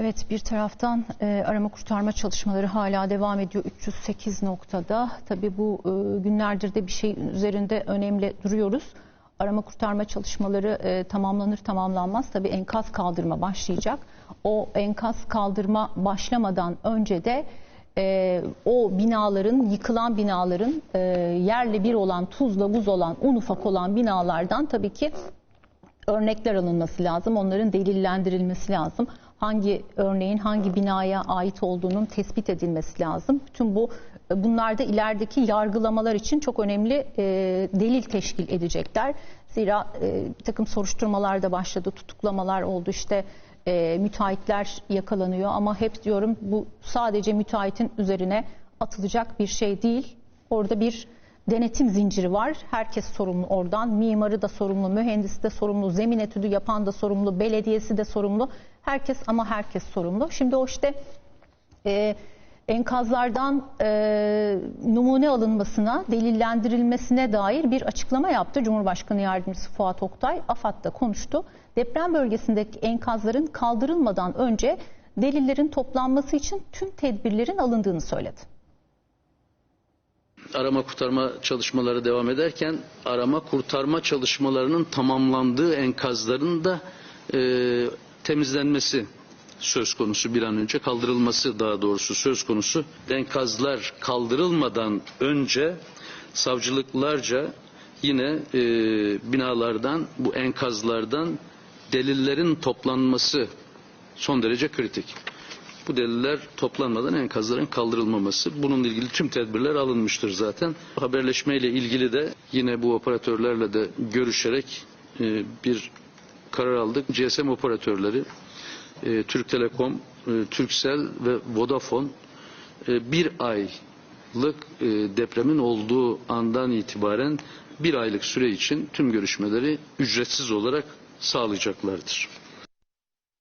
Evet bir taraftan e, arama kurtarma çalışmaları hala devam ediyor 308 noktada. Tabii bu e, günlerdir de bir şey üzerinde önemli duruyoruz. Arama kurtarma çalışmaları e, tamamlanır tamamlanmaz tabii enkaz kaldırma başlayacak. O enkaz kaldırma başlamadan önce de e, o binaların yıkılan binaların e, yerle bir olan tuzla buz olan un ufak olan binalardan tabii ki örnekler alınması lazım. Onların delillendirilmesi lazım. Hangi örneğin hangi binaya ait olduğunun tespit edilmesi lazım. Bütün bu bunlar da ilerideki yargılamalar için çok önemli e, delil teşkil edecekler. Zira e, bir takım soruşturmalar da başladı, tutuklamalar oldu işte e, müteahhitler yakalanıyor ama hep diyorum bu sadece müteahhitin üzerine atılacak bir şey değil. Orada bir denetim zinciri var. Herkes sorumlu oradan. Mimarı da sorumlu, mühendisi de sorumlu, zemin etüdü yapan da sorumlu, belediyesi de sorumlu. Herkes ama herkes sorumlu. Şimdi o işte e, enkazlardan e, numune alınmasına, delillendirilmesine dair bir açıklama yaptı. Cumhurbaşkanı Yardımcısı Fuat Oktay AFAD'da konuştu. Deprem bölgesindeki enkazların kaldırılmadan önce delillerin toplanması için tüm tedbirlerin alındığını söyledi. Arama kurtarma çalışmaları devam ederken arama kurtarma çalışmalarının tamamlandığı enkazların da e, temizlenmesi söz konusu bir an önce kaldırılması daha doğrusu söz konusu. Enkazlar kaldırılmadan önce savcılıklarca yine e, binalardan bu enkazlardan delillerin toplanması son derece kritik. Bu deliller toplanmadan enkazların kaldırılmaması. Bununla ilgili tüm tedbirler alınmıştır zaten. Haberleşmeyle ilgili de yine bu operatörlerle de görüşerek e, bir karar aldık. GSM operatörleri e, Türk Telekom, e, Turkcell ve Vodafone bir aylık depremin olduğu andan itibaren bir aylık süre için tüm görüşmeleri ücretsiz olarak sağlayacaklardır.